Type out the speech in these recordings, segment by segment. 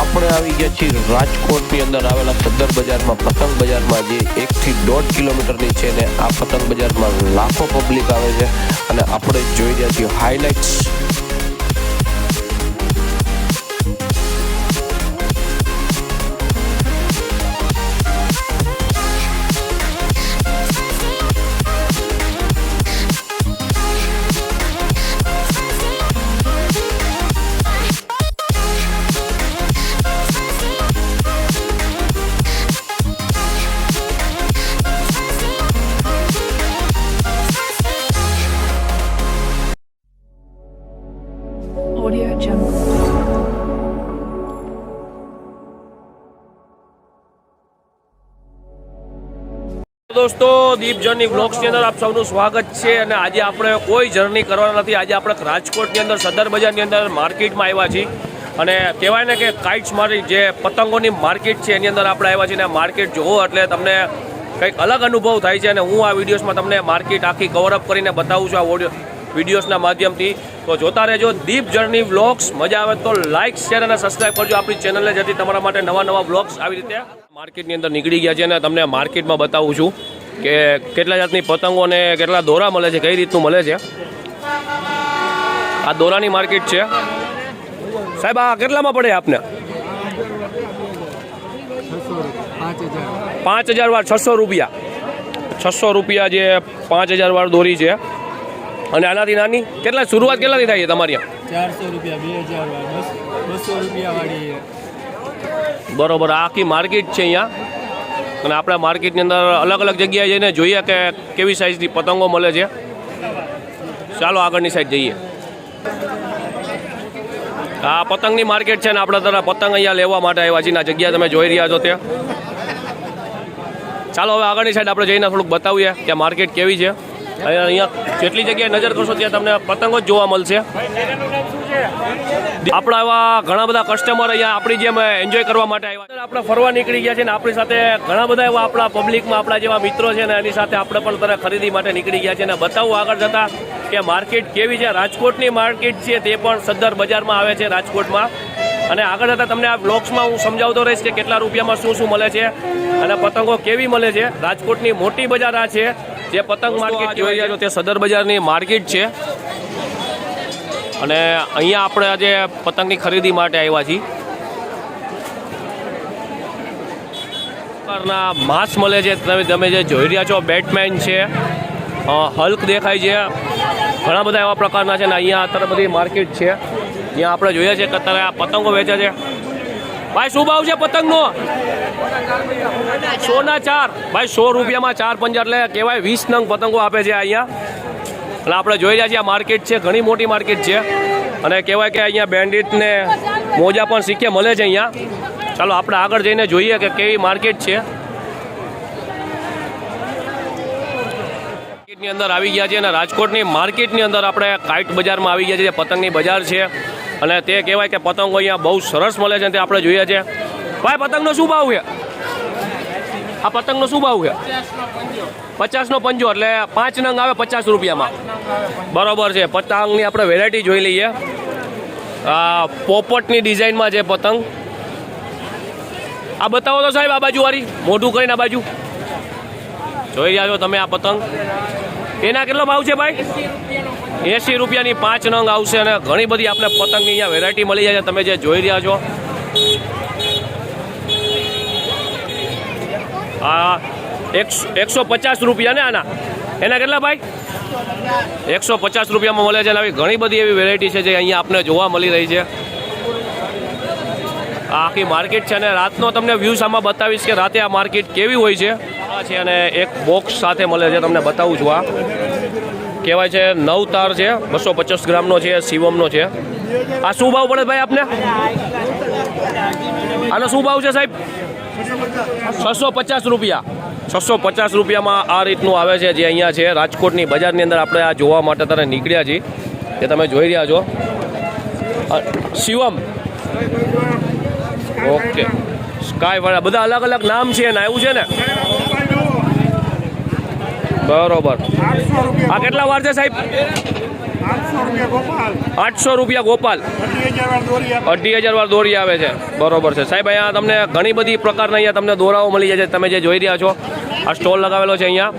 આપણે આવી ગયા છીએ રાજકોટની અંદર આવેલા સદર બજારમાં, પતંગ બજારમાં જે એકથી દોઢ કિલોમીટરની છે ને આ પતંગ બજારમાં લાખો પબ્લિક આવે છે. અને આપણે જોઈ રહ્યા છીએ હાઇલાઇટ્સ દોસ્તો દીપ જર્ની બ્લોગ્સની અંદર આપ સૌનું સ્વાગત છે અને આજે આપણે કોઈ જર્ની કરવાના નથી. આજે આપણે રાજકોટની અંદર, સદર બજારની અંદર માર્કેટમાં આવ્યા છીએ. અને કહેવાય ને કે કાઇટ્સ મારી જે પતંગોની માર્કેટ છે, એની અંદર આપણે આવ્યા છીએ અને માર્કેટ જોવો એટલે તમને કંઈક અલગ અનુભવ થાય છે અને હું આ વિડીયોઝમાં તમને માર્કેટ આખી કવરઅપ કરીને બતાવું છું, આ ઓડિયો વિડીયોઝના માધ્યમથી. તો જોતા રહેજો દીપ જર્ની વ્લોગ્સ મજા આવે તો લાઇક શેર અને સબસ્ક્રાઈબ કરજો. આપણી ચેનલને જેથી તમારા માટે નવા નવા વ્લોગ્સ આવી રીતે માર્કેટની અંદર નીકળી ગયા છે અને તમને માર્કેટમાં બતાવું છું કે કેટલા જાતની પતંગો અને કેટલા દોરા મળે છે, કઈ રીતનું મળે છે. આ દોરાની માર્કેટ છે. સાહેબ, આ કેટલામાં પડે આપને? પાંચ હજાર. વાર છસો રૂપિયા. છસો રૂપિયા જે પાંચ હજાર વાર દોરી છે. અને આનાથી નાની? કેટલા શરૂઆત કેટલાથી થાય છે તમારી? ચારસો રૂપિયા બે હજાર બસો રૂપિયા બરોબર આખી માર્કેટ છે અહીંયા. અને આપણે માર્કેટની અંદર અલગ અલગ જગ્યાએ જઈને જોઈએ કે કેવી સાઇઝની પતંગો મળે છે. ચાલો આગળની સાઈડ જઈએ. આ પતંગની માર્કેટ છે ને આપણે તરફ પતંગ અહીંયા લેવા માટે આવ્યા છીએ જગ્યા તમે જોઈ રહ્યા છો ત્યાં ચાલો હવે આગળની સાઈડ આપણે જઈને થોડુંક બતાવીએ કે માર્કેટ કેવી છે. અને અહીંયા જેટલી જગ્યાએ નજર કરશો ત્યાં તમને પતંગો જ જોવા મળશે. આપણા એવા ઘણા બધા કસ્ટમર અહીંયા આપણી જેમ એન્જોય કરવા માટે આવ્યા આપણે ફરવા નીકળી ગયા છે ને આપણી સાથે ઘણા બધા એવા આપણા પબ્લિકમાં આપણા જેવા મિત્રો છે ને એની સાથે આપણે પણ તરફ ખરીદી માટે નીકળી ગયા છે ને બતાવું આગળ જતા કે માર્કેટ કેવી છે, રાજકોટની માર્કેટ છે તે પણ સદ્દર બજારમાં આવે છે રાજકોટમાં. અને આગળ જતા તમને આ બ્લોગ્સમાં હું સમજાવતો રહીશ કે કેટલા રૂપિયામાં શું શું મળે છે અને પતંગો કેવી મળે છે. રાજકોટની મોટી બજાર આ છે. જે પતંગ માર્કેટ જોઈ રહ્યા છો તે સદર બજારની માર્કેટ છે. અને અહીંયા આપણે આજે પતંગની ખરીદી માટે આવ્યા છીએ. પ્રકારના માસ્ક મળે છે તમે તમે જે જોઈ રહ્યા છો બેટમેન છે હલ્ક દેખાય છે. ઘણા બધા એવા પ્રકારના છે ને અહીંયા અત્યારે બધી માર્કેટ છે. જ્યાં આપણે જોઈએ છીએ કે અત્યારે આ પતંગો વેચે છે. ભાઈ, શું ભાવ છે પતંગનો? સોના ચાર. ભાઈ, સો રૂપિયામાં ચાર પંજા, એટલે કહેવાય વીસ નંગ પતંગો આપે છે અહીંયા. અને આપણે જોઈ રહ્યા છીએ, આ માર્કેટ છે, ઘણી મોટી માર્કેટ છે. અને કહેવાય કે અહીંયા બેન્ડિટ ને મોજા પણ શીખે, મળે છે અહીંયા. ચાલો, આપણે આગળ જઈને જોઈએ કે કેવી માર્કેટ છે. માર્કેટની અંદર આવી ગયા છે અને રાજકોટની માર્કેટની અંદર આપણે કાઇટ બજારમાં આવી ગયા છે પતંગની બજાર છે. અને તે કહેવાય કે પતંગો અહીંયા બહુ સરસ મળે છે તે આપણે જોઈએ છે. ભાઈ, પતંગનો શું ભાવ છે? આ પતંગનો શું ભાવ છે? પચાસનો પંજો, એટલે પાંચ નંગ આવે પચાસ રૂપિયામાં. બરોબર છે. પતંગની આપણે વેરાયટી જોઈ લઈએ. આ પોપટની ડિઝાઇનમાં છે પતંગ. આ બતાવો તો સાહેબ, આ બાજુ વાળી મોઢું કરીને આ બાજુ. જોઈ રહ્યા છો તમે આ પતંગ? એના કેટલો ભાવ છે ભાઈ? એંસી રૂપિયાની પાંચ નંગ આવશે અને ઘણી બધી આપણે પતંગની અહીંયા વેરાયટી મળી જાય છે. તમે જે જોઈ રહ્યા છો. આ એકસો પચાસ રૂપિયા ને આના. એના કેટલા ભાઈ? એકસો પચાસ રૂપિયામાં મળે છે અને આવી ઘણી બધી એવી વેરાયટી છે જે અહીંયા આપણે જોવા મળી રહી છે. આ આખી માર્કેટ છે અને રાતનો તમને વ્યૂઝ આમાં બતાવીશ કે રાતે આ માર્કેટ કેવી હોય છે. આ છે અને એક બોક્સ સાથે મળે છે, તમને બતાવું છું આ. કહેવાય છે નવ તાર છે, બસો પચાસ ગ્રામનો છે, શિવમનો છે. આ શું ભાવ પડે ભાઈ આપને? આનો શું ભાવ છે સાહેબ? છસો પચાસ રૂપિયા. છસો પચાસ રૂપિયામાં આ રીતનું આવે છે, જે અહીંયા છે. રાજકોટની બજારની અંદર આપણે આ જોવા માટે તારે નીકળ્યા છીએ. એ તમે જોઈ રહ્યા છો. શિવમ. ઓકે. સ્કાય વાળા બધા અલગ અલગ નામ છે ને, આવ્યું છે ને? બરોબર. આ કેટલા વાર છે સાહેબ? આઠસો રૂપિયા ગોપાલ. અઢી હજાર વાર દોરી આવે છે. બરોબર છે. સાહેબ અહીંયા તમને ઘણી બધી પ્રકારના અહીંયા તમને દોરાઓ મળી જાય છે. તમે જે જોઈ રહ્યા છો આ સ્ટોલ લગાવેલો છે અહીંયા.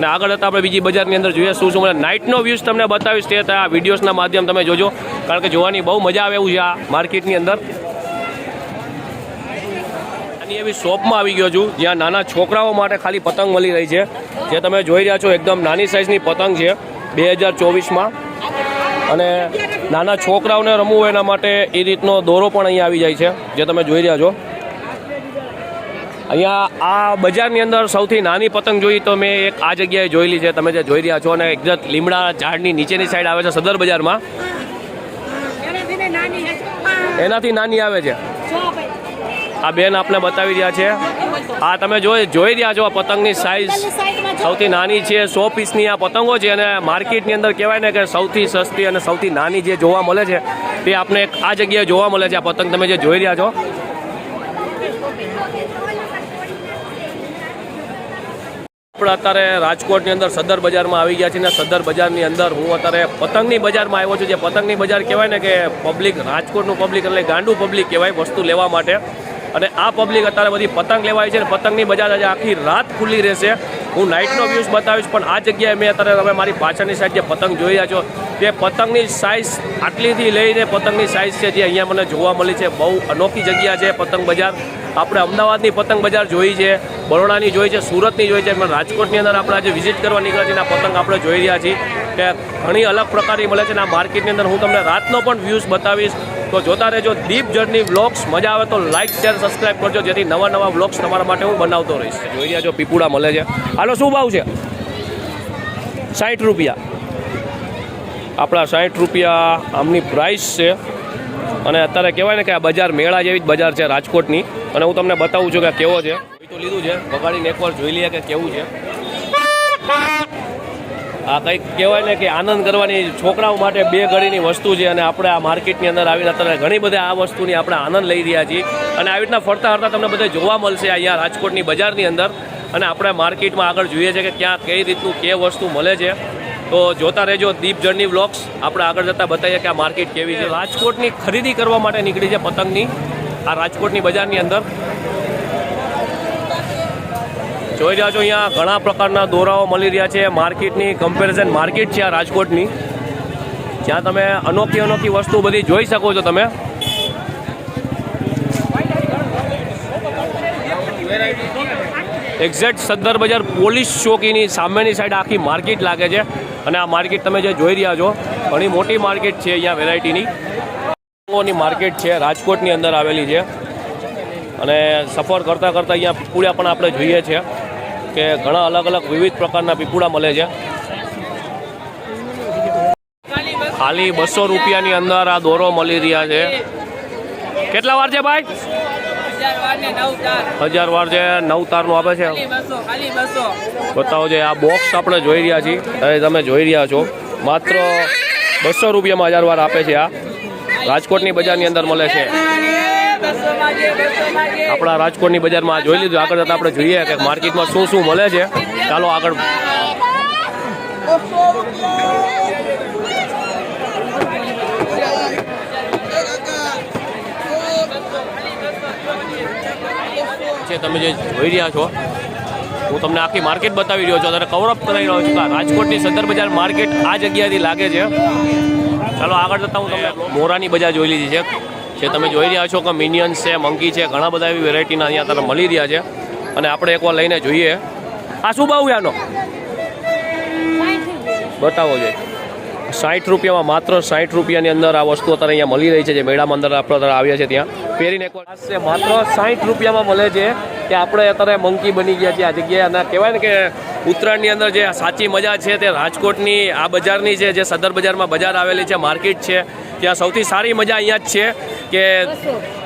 ને આગળ જતાં આપણે બીજી બજારની અંદર જોઈએ શું શું મળે. નાઇટનો વ્યૂઝ તમને બતાવીશ તે આ વિડીયોઝના માધ્યમ તમે જોજો. કારણ કે જોવાની બહુ મજા આવે એવું છે આ માર્કેટની અંદર. નાની એવી શોપમાં આવી ગયો છું જ્યાં નાના છોકરાઓ માટે ખાલી પતંગ મળી રહી છે. જે તમે જોઈ રહ્યા છો એકદમ નાની સાઇઝની પતંગ છે બે હજાર ચોવીસમાં. અને નાના છોકરાઓને રમવું એના માટે એ રીતનો દોરો પણ અહીંયા આવી જાય છે જે તમે જોઈ રહ્યા છો. અહીંયા આ બજારની અંદર સૌથી નાની પતંગ જોઈ તો મેં એક આ જગ્યાએ જોયેલી છે તમે જે જોઈ રહ્યા છો અને એકદમ લીમડા ઝાડની નીચેની સાઈડ આવે છે સદર બજારમાં. એનાથી નાની આવે છે. આ બેન આપને બતાવી રહ્યા છે. આ તમે જોઈ રહ્યા છો આ પતંગની સાઈઝ સૌથી નાની છે, સો પીસની આ પતંગો છે અને માર્કેટની અંદર કહેવાય ને કે સૌથી સસ્તી અને સૌથી નાની જે જોવા મળે છે, તે આપને આ જગ્યાએ જોવા મળે છે આ પતંગ. તમે જે જોઈ રહ્યા છો. આપણે અત્યારે રાજકોટની અંદર સદર બજારમાં આવી ગયા છે ને સદર બજારની અંદર હું અત્યારે પતંગની બજારમાં આવ્યો છું. જે પતંગની બજાર કહેવાય ને કે પબ્લિક રાજકોટનું પબ્લિક એટલે ગાંડું પબ્લિક કહેવાય વસ્તુ લેવા માટે. અને આ પબ્લિક અત્યારે બધી પતંગ લેવાય છે અને પતંગની બજાર આજે આખી રાત ખુલ્લી રહેશે. હું નાઇટનો વ્યૂઝ બતાવીશ, પણ આ જગ્યાએ મેં અત્યારે તમે મારી પાછળની સાઈડ જે પતંગ જોઈ રહ્યા છો, તે પતંગની સાઇઝ આટલીથી લઈને પતંગની સાઇઝ છે જે અહીંયા મને જોવા મળી છે. બહુ અનોખી જગ્યા છે પતંગ બજાર. આપણે અમદાવાદની પતંગ બજાર જોઈ છે, બરોડાની જોઈ છે, સુરતની જોઈ છે, પણ રાજકોટની અંદર આપણે આજે વિઝિટ કરવા નીકળ્યા છીએ પતંગ આપણે જોઈ રહ્યા છીએ. કે ઘણી અલગ પ્રકારની મળે છે અને આ માર્કેટની અંદર હું તમને રાતનો પણ વ્યૂઝ બતાવીશ. તો જોતા રહેજો દીપ જર્ની વ્લોગ્સ મજા આવે તો લાઇક શેર સબસ્ક્રાઈબ કરજો. જેથી નવા નવા વ્લોગ્સ તમારા માટે હું બનાવતો રહીશ. જોઈ રહ્યા છો પીપુડા મળે છે. હાલો, શું ભાવ છે? સાઠ રૂપિયા. આપણા સાઠ રૂપિયા આમની પ્રાઇસ છે. અને અત્યારે કહેવાય ને કે આ બજાર મેળા જેવી જ બજાર છે રાજકોટની. અને હું તમને બતાવું છું કે કેવો છે. તો લીધું છે. વગાડીને એકવાર જોઈ લઈએ કે કેવું છે. આ કંઈક કહેવાય ને કે આનંદ કરવાની છોકરાઓ માટે બે ઘડીની વસ્તુ છે અને આપણે આ માર્કેટની અંદર આવીને અત્યારે ઘણી બધી આ વસ્તુની આપણે આનંદ લઈ રહ્યા છીએ. અને આવી રીતના ફરતા ફરતા તમને બધે જોવા મળશે અહીંયા રાજકોટની બજારની અંદર. અને આપણે માર્કેટમાં આગળ જોઈએ છે કે ક્યાં કઈ રીતનું કે વસ્તુ મળે છે. તો જોતા રહેજો દીપ જર્ની વ્લોગ્સ આપણે આગળ જતાં બતાવીએ કે આ માર્કેટ કેવી છે. રાજકોટની ખરીદી કરવા માટે નીકળી છે પતંગની. આ રાજકોટની બજારની અંદર. જોઈ રહ્યા છો અહીંયા ઘણા પ્રકારના દોરાઓ મળી રહ્યા છે. માર્કેટની કમ્પેરિઝન માર્કેટ છે આ રાજકોટની. જ્યાં તમે અનોખી અનોખી વસ્તુ બધી જોઈ શકો છો તમે. એક્ઝેક્ટ સદ્દર બજાર પોલીસ ચોકીની સામેની સાઈડ આખી માર્કેટ લાગે છે. અને આ માર્કેટ તમે જે જોઈ રહ્યા છો, ઘણી મોટી માર્કેટ છે અહીંયા વેરાયટીની માર્કેટ છે, રાજકોટની અંદર આવેલી છે. અને સફર કરતાં કરતાં અહીંયા પીપુડા પણ આપણે જોઈએ છીએ કે ઘણા અલગ અલગ વિવિધ પ્રકારના પીપુડા મળે છે. ખાલી બસો રૂપિયાની અંદર આ દોરો મળી રહ્યા છે. કેટલા વાર છે ભાઈ? હજાર વાર છે નવ તારનું આપે છે. બતાવો છે આ બોક્સ આપણે જોઈ રહ્યા છીએ. તમે જોઈ રહ્યા છો. માત્ર બસો રૂપિયામાં હજાર વાર આપે છે આ. રાજકોટની બજારની અંદર મળે છે. આપણા રાજકોટની બજારમાં જોઈ લીધું. આગળ જતાં આપણે જોઈએ કે માર્કેટમાં શું શું મળે છે. ચાલો આગળ. છે તમે જે જોઈ રહ્યા છો, હું તમને આખી માર્કેટ બતાવી રહ્યો છું. ત્યારે કવરઅપ કરાવી રહ્યો છું રાજકોટની સદર બજાર માર્કેટ આ જગ્યાથી લાગે છે. ચાલો આગળ જતાં હું તમને મોરાની બજાર જોઈ લીધી છે. જે તમે જોઈ રહ્યા છો કે મિનિયન્સ છે, મંકી છે, ઘણા બધા એવી વેરાયટીના અહીંયા તમને મળી રહ્યા છે. અને આપણે એકવાર લઈને જોઈએ. આ શું છે આનો? બતાવો જોઈએ સાઠ રૂપિયામાં માત્ર સાઠ રૂપિયાની અંદર આ વસ્તુ અત્યારે અહીંયા મળી રહી છે, જે મેળામાં અંદર આપણે આવ્યા છે ત્યાં. પહેરીને એકવાર છે, માત્ર સાઠ રૂપિયામાં મળે છે કે આપણે અત્યારે મંકી બની ગયા છે આ જગ્યાએ. અને કહેવાય ને કે ઉત્તરાયણની અંદર જે સાચી મજા છે તે રાજકોટની, આ બજારની છે, જે સદર બજારમાં બજાર આવેલી છે, માર્કેટ છે. ત્યાં સૌથી સારી મજા અહીંયા જ છે કે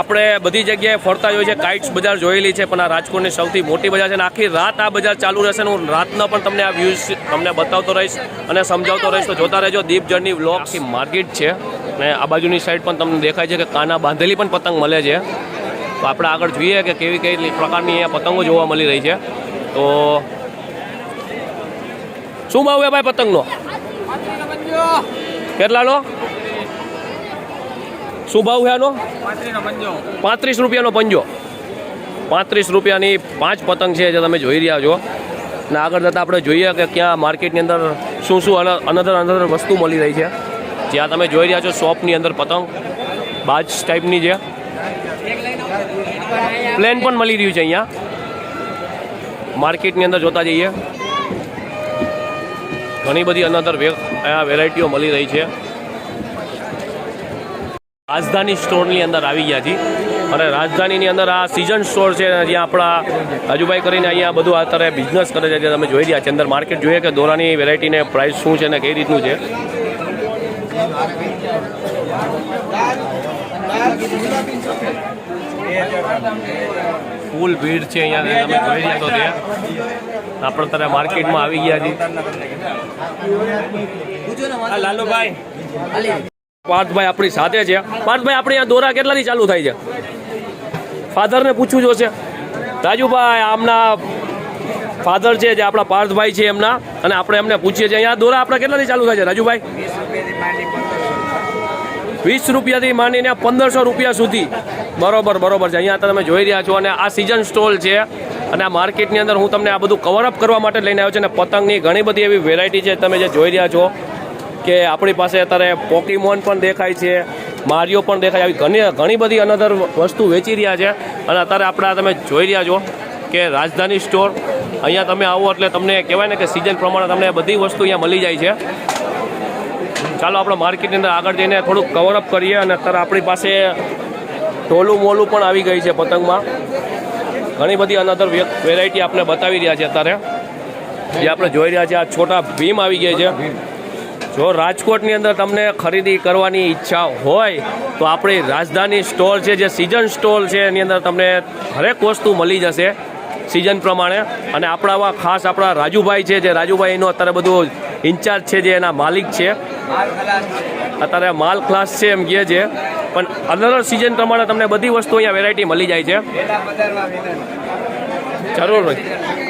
આપણે બધી જગ્યાએ ફરતા જોઈએ છે કાઇટ્સ બજાર જોયેલી છે પણ આ રાજકોટની સૌથી મોટી બજાર છે અને આખી રાત આ બજાર ચાલુ રહેશે અને હું રાતનો પણ તમને આ વ્યૂઝ તમને બતાવતો રહીશ અને સમજાવતો રહીશ. તો જોતા રહેજો દીપ જર્ની વ્લોગ માર્કેટ છે અને આ બાજુની સાઈડ પણ તમને દેખાય છે કે કાના બાંધેલી પણ પતંગ મળે છે. તો આપણે આગળ જોઈએ કે કેવી કઈ પ્રકારની અહીંયા પતંગો જોવા મળી રહી છે. તો શું ભાવ એ ભાઈ પતંગનો? કેટલાનો? શું ભાવ છે આનો? પાંત્રીસ રૂપિયાનો પંજો. પાંત્રીસ રૂપિયાની પાંચ પતંગ છે જે તમે જોઈ રહ્યા છો. ને આગળ જતાં આપણે જોઈએ કે ક્યાં માર્કેટની અંદર શું શું અનધર અનધર વસ્તુ મળી રહી છે. જ્યાં તમે જોઈ રહ્યા છો શોપની અંદર પતંગ બાજ ટાઈપની છે પ્લેન પણ મળી રહ્યું છે અહીંયા. માર્કેટની અંદર જોતા જઈએ. ઘણી બધી અનધર વેરાયટીઓ મળી રહી છે. રાજધાની સ્ટોરની અંદર આવી ગયા છીએ અને રાજધાનીની અંદર આ સિઝન સ્ટોર છે જ્યાં આપણા રાજુભાઈ કરીને અહીંયા બધું અત્યારે બિઝનેસ કરે છે જે તમે જોઈ રહ્યા છે. અંદર માર્કેટ જોઈએ કે દોરાની વેરાયટીને પ્રાઇસ શું છે અને કઈ રીતનું છે? ફૂલ ભીડ છે અહીંયા તમે જોઈ રહ્યા છો ત્યાં. આપણે અત્યારે માર્કેટમાં આવી ગયા છીએ લાલુભાઈ. પાર્થભાઈ આપણી સાથે છે. પાર્થભાઈ, આપણે આ દોરા કેટલાથી ચાલુ થાય છે? ફાધરને પૂછવું જોશે રાજુભાઈ, આમના ફાધર છે, જે આપણા પાર્થભાઈ છે એમના, અને આપણે એમને પૂછીએ છીએ. અહીંયા દોરા આપણે કેટલાથી ચાલુ થાય છે, રાજુભાઈ? વીસ રૂપિયાથી માંડીને પંદરસો રૂપિયા સુધી. બરોબર બરોબર છે. અહીંયા તમે જોઈ રહ્યા છો, અને આ સિઝન સ્ટોલ છે, અને આ માર્કેટની અંદર હું તમને આ બધું કવરઅપ કરવા માટે લઈને આવ્યો છું, અને પતંગની ઘણી બધી એવી વેરાયટી છે. તમે જે જોઈ રહ્યા છો કે આપણી પાસે અત્યારે પોકીમોન પણ દેખાય છે મારિયો પણ દેખાય આવી ઘણી ઘણી બધી અનધર વસ્તુ વેચી રહ્યા છે. અને અત્યારે આપણે તમે જોઈ રહ્યા છો કે રાજધાની સ્ટોર અહીંયા તમે આવો એટલે તમને કહેવાય ને કે સિઝન પ્રમાણે તમને બધી વસ્તુ અહીંયા મળી જાય છે. ચાલો આપણે માર્કેટની અંદર આગળ જઈને થોડુંક કવરઅપ કરીએ અને અત્યારે આપણી પાસે ટોલું મોલું પણ આવી ગઈ છે પતંગમાં. ઘણી બધી અનધર વેરાયટી આપણે બતાવી રહ્યા છે અત્યારે. જે આપણે જોઈ રહ્યા છીએ આ છોટા ભીમ આવી ગઈ છે. જો રાજકોટની અંદર તમને ખરીદી કરવાની ઈચ્છા હોય, તો આપણી રાજધાની સ્ટોર છે, જે સિઝન સ્ટોર છે, એની અંદર તમને હરેક વસ્તુ મળી જશે સિઝન પ્રમાણે. અને આપણા ખાસ આપણા રાજુભાઈ છે, જે રાજુભાઈ એનો અત્યારે બધું ઇન્ચાર્જ છે, જે એના માલિક છે. અત્યારે માલ ક્લાસ છે એમ કહે છે. પણ અલગ સિઝન પ્રમાણે તમને બધી વસ્તુ અહીંયા વેરાયટી મળી જાય છે. જરૂર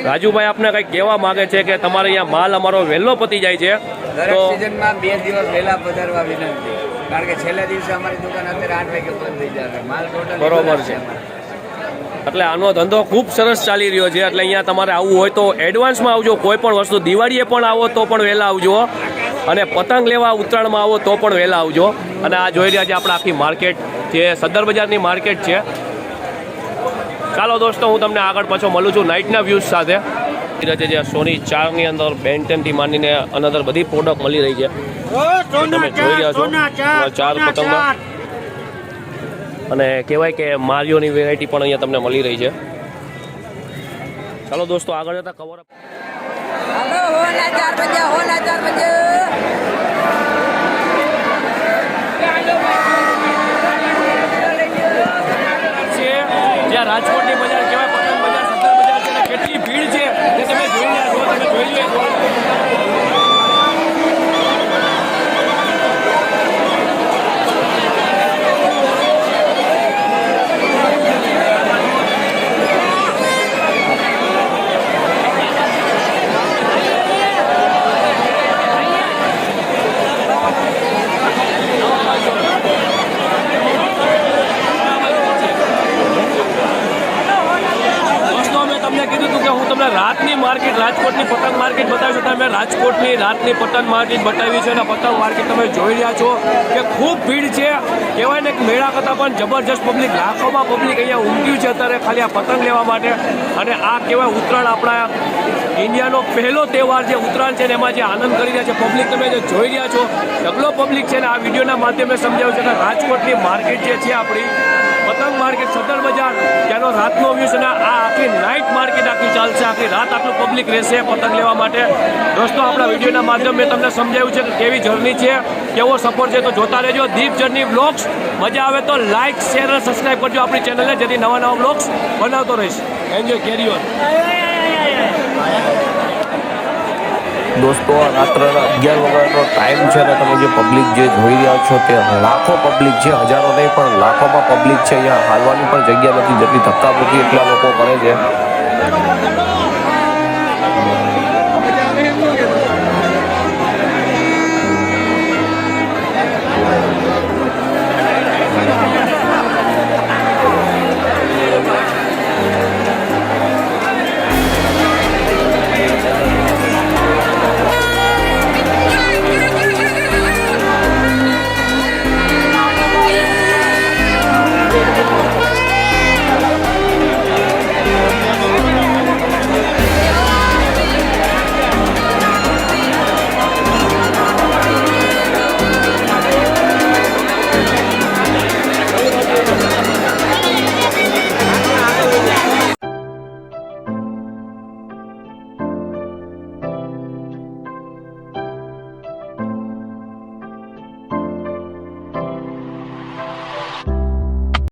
રાજુભાઈ આપને કંઈક કહેવા માગે છે કે તમારે અહીંયા માલ અમારો વહેલો પતી જાય છે. દરેક સિઝનમાં બે દિવસ વહેલા પધારવા વિનંતી. કારણ કે છેલ્લા દિવસે અમારી દુકાન અત્યારે આઠ વાગે બંધ થઈ જશે. માલ ટોટલ બરોબર છે. એટલે આનો ધંધો ખૂબ સરસ ચાલી રહ્યો છે. એટલે અહીંયા તમારે આવવું હોય તો એડવાન્સમાં આવજો. કોઈ પણ વસ્તુ દિવાળીએ પણ આવો તો પણ વહેલા આવજો. અને પતંગ લેવા ઉત્તરાયણમાં આવો તો પણ વહેલા આવજો. અને આ જોઈ રહ્યા છે આપણે આખી માર્કેટ જે સદર બજારની માર્કેટ છે. ચાલો દોસ્તો હું તમને આગળ પાછો મળું છું. નાઇટના વ્યૂઝ સાથે. છે જે સોની ચારની અંદર બેન્ટેનથી માંડીને અનદર બધી પ્રોડક્ટ મળી રહી છે. અને કહેવાય કે મારીઓની વેરાયટી પણ અહીંયા તમને મળી રહી છે. ચાલો દોસ્તો આગળ જતા કવર રાજકોટની બજાર તમે જોઈ રહ્યા તમે જોઈ લો દોસ્તો મેં તમને કીધું હતું કે હું તમને રાતની માર્કેટ, રાજકોટની પતંગ માર્કેટ બતાવી છે. તમે રાજકોટની રાતની પતંગ માર્કેટ બતાવી છે અને પતંગ માર્કેટ તમે જોઈ રહ્યા છો કે ખૂબ ભીડ છે. કહેવાય ને કે મેળા કરતાં પણ જબરજસ્ત પબ્લિક, લાખોમાં પબ્લિક અહીંયા ઉમટ્યું છે અત્યારે ખાલી આ પતંગ લેવા માટે. અને આ કહેવાય ઉત્તરાયણ આપણા ઇન્ડિયાનો પહેલો તહેવાર જે ઉત્તરાયણ છે એમાં જે આનંદ કરી રહ્યા છે. પબ્લિક તમે જે જોઈ રહ્યા છો ડબલો પબ્લિક છે ને આ વિડીયોના માધ્યમે સમજાવ્યું છે કે રાજકોટની માર્કેટ જે છે આપણી, પતંગ માર્કેટ, સદર બજાર, ત્યાંનો રાતનો વ્યૂ છે ને આ આખી નાઇટ માર્કેટ આખી ચાલશે, આખી રાત આટલું પબ્લિક રહેશે પતંગ લેવા માટે. દોસ્તો, આપણા વિડીયોના માધ્યમ મેં તમને સમજાવ્યું છે કે કેવી જર્ની છે, કેવો સપોર્ટ છે, તો જોતા રહેજો. દીપ જર્ની બ્લોગ્સ મજા આવે તો લાઇક શેર અને સબસ્ક્રાઈબ કરજો આપણી ચેનલને જેથી નવા નવા બ્લોગ્સ બનાવતો રહીશ. એન્જોય કેરી ઓન દોસ્તો રાત્રના અગિયાર વાગ્યાનો ટાઈમ છે ને તમે જે પબ્લિક જે જોઈ રહ્યા છો તે લાખો પબ્લિક છે, હજારો નહીં પણ લાખોમાં પબ્લિક છે. અહીંયા હાલવાની પણ જગ્યા નથી, જેટલી ધક્કામુક્કી એટલા લોકો કરે છે.